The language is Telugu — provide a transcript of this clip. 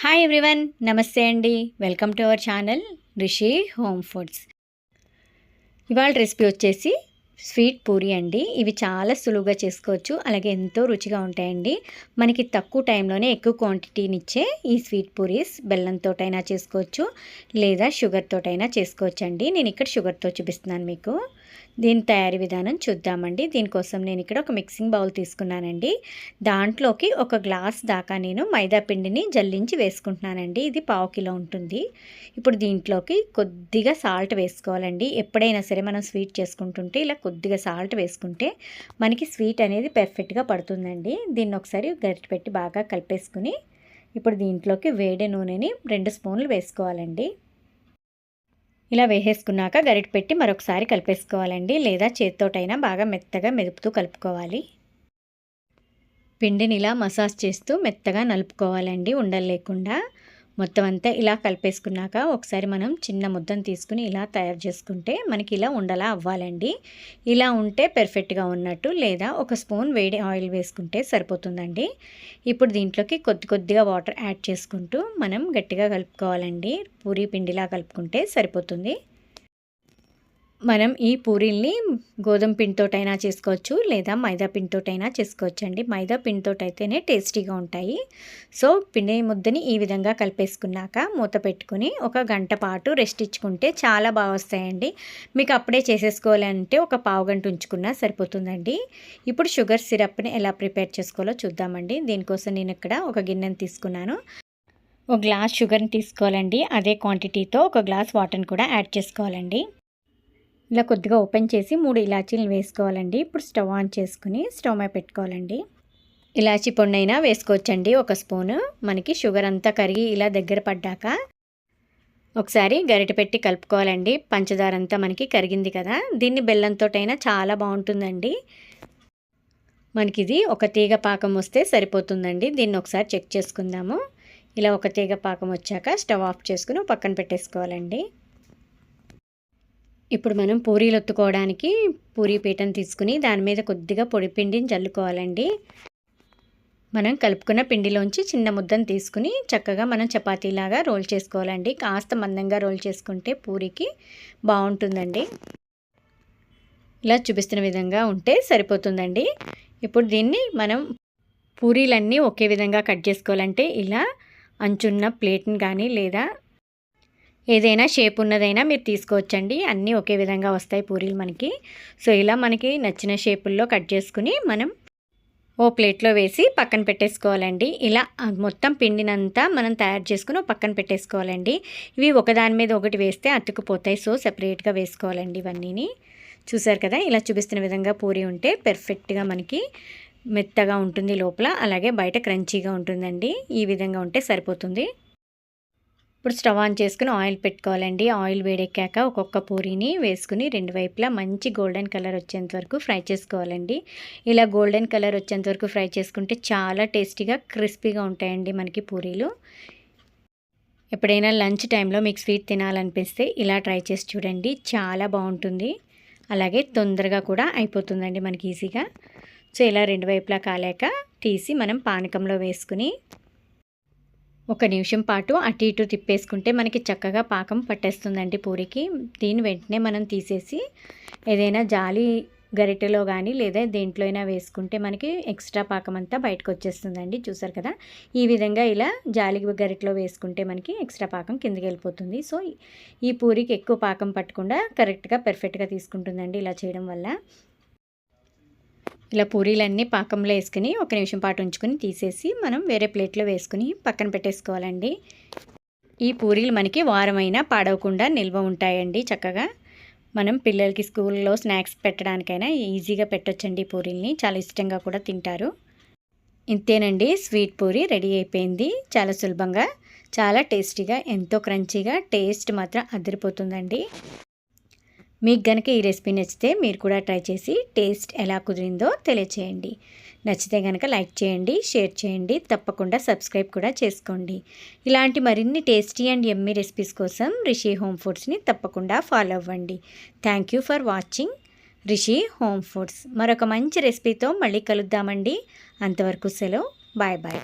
హాయ్ ఎవ్రీవన్ నమస్తే అండి. Welcome to our channel Rishi home foods ఇవాళ రెసిపీ వచ్చేసి స్వీట్ పూరి అండి. ఇవి చాలా సులువుగా చేసుకోవచ్చు. అలాగే ఎంతో రుచిగా ఉంటాయండి. మనకి తక్కువ టైంలోనే ఎక్కువ క్వాంటిటీనిచ్చే ఈ స్వీట్ పూరీస్ బెల్లంతోటైనా చేసుకోవచ్చు లేదా షుగర్తోటైనా చేసుకోవచ్చు అండి నేను ఇక్కడ షుగర్తో చూపిస్తున్నాను మీకు. దీని తయారీ విధానం చూద్దామండి. దీనికోసం నేను ఇక్కడ ఒక మిక్సింగ్ బౌల్ తీసుకున్నానండి. దాంట్లోకి ఒక గ్లాస్ దాకా నేను మైదా పిండిని జల్లించి వేసుకుంటున్నానండి. ఇది పావు కిలో ఉంటుంది. ఇప్పుడు దీంట్లోకి కొద్దిగా సాల్ట్ వేసుకోవాలండి. ఎప్పుడైనా సరే మనం స్వీట్ చేసుకుంటుంటే ఇలా కొద్దిగా సాల్ట్ వేసుకుంటే మనకి స్వీట్ అనేది పెర్ఫెక్ట్గా పడుతుందండి. దీన్ని ఒకసారి గరిటె పెట్టి బాగా కలిపేసుకుని ఇప్పుడు దీంట్లోకి వేడి నూనెని రెండు స్పూన్లు వేసుకోవాలండి. ఇలా వేసేసుకున్నాక గరిట పెట్టి మరొకసారి కలిపేసుకోవాలండి. లేదా చేత్తోటైనా బాగా మెత్తగా మెదుపుతూ కలుపుకోవాలి. పిండిని ఇలా మసాజ్ చేస్తూ మెత్తగా నలుపుకోవాలండి. ఉండలు లేకుండా. మొత్తం అంతా ఇలా కలిపేసుకున్నాక ఒకసారి మనం చిన్న ముద్దను తీసుకుని ఇలా తయారు చేసుకుంటే మనకి ఇలా ఉండలా అవ్వాలండి. ఇలా ఉంటే పెర్ఫెక్ట్గా ఉన్నట్టు లేదా ఒక స్పూన్ వేడి ఆయిల్ వేసుకుంటే సరిపోతుందండి. ఇప్పుడు దీంట్లోకి కొద్ది కొద్దిగా వాటర్ యాడ్ చేసుకుంటూ మనం గట్టిగా కలుపుకోవాలండి. పూరి పిండిలా కలుపుకుంటే సరిపోతుంది. మనం ఈ పూరీల్ని గోధుమ పిండితోటైనా చేసుకోవచ్చు లేదా మైదా పిండితోటైనా చేసుకోవచ్చు అండి మైదా పిండితోటైతేనే అయితేనే టేస్టీగా ఉంటాయి. సో పిండి ముద్దని ఈ విధంగా కలిపేసుకున్నాక మూత పెట్టుకుని ఒక గంట పాటు రెస్ట్ ఇచ్చుకుంటే చాలా బాగా వస్తాయండి. మీకు అప్పుడే చేసేసుకోవాలంటే ఒక పావు గంట ఉంచుకున్నా సరిపోతుందండి. ఇప్పుడు షుగర్ సిరప్ని ఎలా ప్రిపేర్ చేసుకోవాలో చూద్దామండి. దీనికోసం నేను ఇక్కడ ఒక గిన్నెను తీసుకున్నాను. ఒక గ్లాస్ షుగర్ని తీసుకోవాలండి. అదే క్వాంటిటీతో ఒక గ్లాస్ వాటర్ని కూడా యాడ్ చేసుకోవాలండి. ఇలా కొద్దిగా ఓపెన్ చేసి మూడు ఇలాచీలు వేసుకోవాలండి. ఇప్పుడు స్టవ్ ఆన్ చేసుకుని స్టవ్ మీద పెట్టుకోవాలండి. ఇలాచీ పొండైనా వేసుకోవచ్చండి. ఒక స్పూను. మనకి షుగర్ అంతా కరిగి ఇలా దగ్గర పడ్డాక ఒకసారి గరిట పెట్టి కలుపుకోవాలండి. పంచదార అంతా మనకి కరిగింది కదా. దీన్ని బెల్లంతోటైనా చాలా బాగుంటుందండి. మనకి ఇది ఒక తీగ పాకం వస్తే సరిపోతుందండి. దీన్ని ఒకసారి చెక్ చేసుకుందాము. ఇలా ఒక తీగ పాకం వచ్చాక స్టవ్ ఆఫ్ చేసుకుని పక్కన పెట్టేసుకోవాలండి. ఇప్పుడు మనం పూరీలు ఒత్తుకోవడానికి పూరీ పీటను తీసుకుని దాని మీద కొద్దిగా పొడి పిండిని చల్లుకోవాలండి. మనం కలుపుకున్న పిండిలోంచి చిన్న ముద్దను తీసుకుని చక్కగా మనం చపాతీలాగా రోల్ చేసుకోవాలండి. కాస్త మందంగా రోల్ చేసుకుంటే పూరికి బాగుంటుందండి. ఇలా చూపిస్తున్న విధంగా ఉంటే సరిపోతుందండి. ఇప్పుడు దీన్ని మనం పూరీలన్నీ ఒకే విధంగా కట్ చేసుకోవాలంటే ఇలా అంచున్న ప్లేట్ని కానీ లేదా ఏదైనా షేప్ ఉన్నదైనా మీరు తీసుకోవచ్చండి. అన్నీ ఒకే విధంగా వస్తాయి పూరీలు మనకి. సో ఇలా మనకి నచ్చిన షేపుల్లో కట్ చేసుకుని మనం ఓ ప్లేట్లో వేసి పక్కన పెట్టేసుకోవాలండి. ఇలా మొత్తం పిండినంతా మనం తయారు చేసుకుని పక్కన పెట్టేసుకోవాలండి. ఇవి ఒకదాని మీద ఒకటి వేస్తే అతుకుపోతాయి సో సెపరేట్గా వేసుకోవాలండి ఇవన్నీని. చూసారు కదా ఇలా చూపిస్తున్న విధంగా పూరి ఉంటే పెర్ఫెక్ట్గా మనకి మెత్తగా ఉంటుంది లోపల. అలాగే బయట క్రంచీగా ఉంటుందండి. ఈ విధంగా ఉంటే సరిపోతుంది. ఇప్పుడు స్టవ్ ఆన్ చేసుకుని ఆయిల్ పెట్టుకోవాలండి. ఆయిల్ వేడెక్కాక ఒక్కొక్క పూరీని వేసుకుని రెండు వైపులా మంచి గోల్డెన్ కలర్ వచ్చేంత వరకు ఫ్రై చేసుకోవాలండి. ఇలా గోల్డెన్ కలర్ వచ్చేంత వరకు ఫ్రై చేసుకుంటే చాలా టేస్టీగా క్రిస్పీగా ఉంటాయండి మనకి పూరీలు. ఎప్పుడైనా లంచ్ టైంలో మీకు స్వీట్ తినాలనిపిస్తే ఇలా ట్రై చేసి చూడండి. చాలా బాగుంటుంది. అలాగే తొందరగా కూడా అయిపోతుందండి మనకి ఈజీగా. సో ఇలా రెండు వైపులా కాలేక తీసి మనం పానకంలో వేసుకుని ఒక నిమిషం పాటు అటు ఇటు తిప్పేసుకుంటే మనకి చక్కగా పాకం పట్టేస్తుందండి పూరికి. దీన్ని వెంటనే మనం తీసేసి ఏదైనా జాలి గరిటెలో కానీ లేదా దేంట్లో అయినా వేసుకుంటే మనకి ఎక్స్ట్రా పాకం అంతా బయటకు వచ్చేస్తుందండి. చూసారు కదా? ఈ విధంగా ఇలా జాలి గరిటెలో వేసుకుంటే మనకి ఎక్స్ట్రా పాకం కిందకి వెళ్ళిపోతుంది. సో ఈ పూరికి ఎక్కువ పాకం పట్టకుండా కరెక్ట్గా పెర్ఫెక్ట్గా తీసుకుంటుందండి ఇలా చేయడం వల్ల. ఇలా పూరీలన్నీ పాకంలో వేసుకుని ఒక నిమిషం పాటు ఉంచుకొని తీసేసి మనం వేరే ప్లేట్లో వేసుకుని పక్కన పెట్టేసుకోవాలండి. ఈ పూరీలు మనకి వారమైనా పాడవకుండా నిల్వ ఉంటాయండి చక్కగా. మనం పిల్లలకి స్కూల్లో స్నాక్స్ పెట్టడానికైనా ఈజీగా పెట్టొచ్చండి పూరీల్ని. చాలా ఇష్టంగా కూడా తింటారు. ఇంతేనండి స్వీట్ పూరి రెడీ అయిపోయింది. చాలా సులభంగా చాలా టేస్టీగా ఎంతో క్రంచీగా టేస్ట్ మాత్రం అదిరిపోతుందండి. మీకు గనక ఈ రెసిపీ నచ్చితే మీరు కూడా ట్రై చేసి టేస్ట్ ఎలా కుదిరిందో తెలియచేయండి. నచ్చితే కనుక లైక్ చేయండి షేర్ చేయండి తప్పకుండా సబ్స్క్రైబ్ కూడా చేసుకోండి. ఇలాంటి మరిన్ని టేస్టీ అండ్ ఎమ్మీ రెసిపీస్ కోసం రిషి హోమ్ ఫుడ్స్ని తప్పకుండా ఫాలో అవ్వండి. Thank you for watching Rishi home foods. మరొక మంచి రెసిపీతో మళ్ళీ కలుద్దామండి. అంతవరకు సెలవు. Bye bye.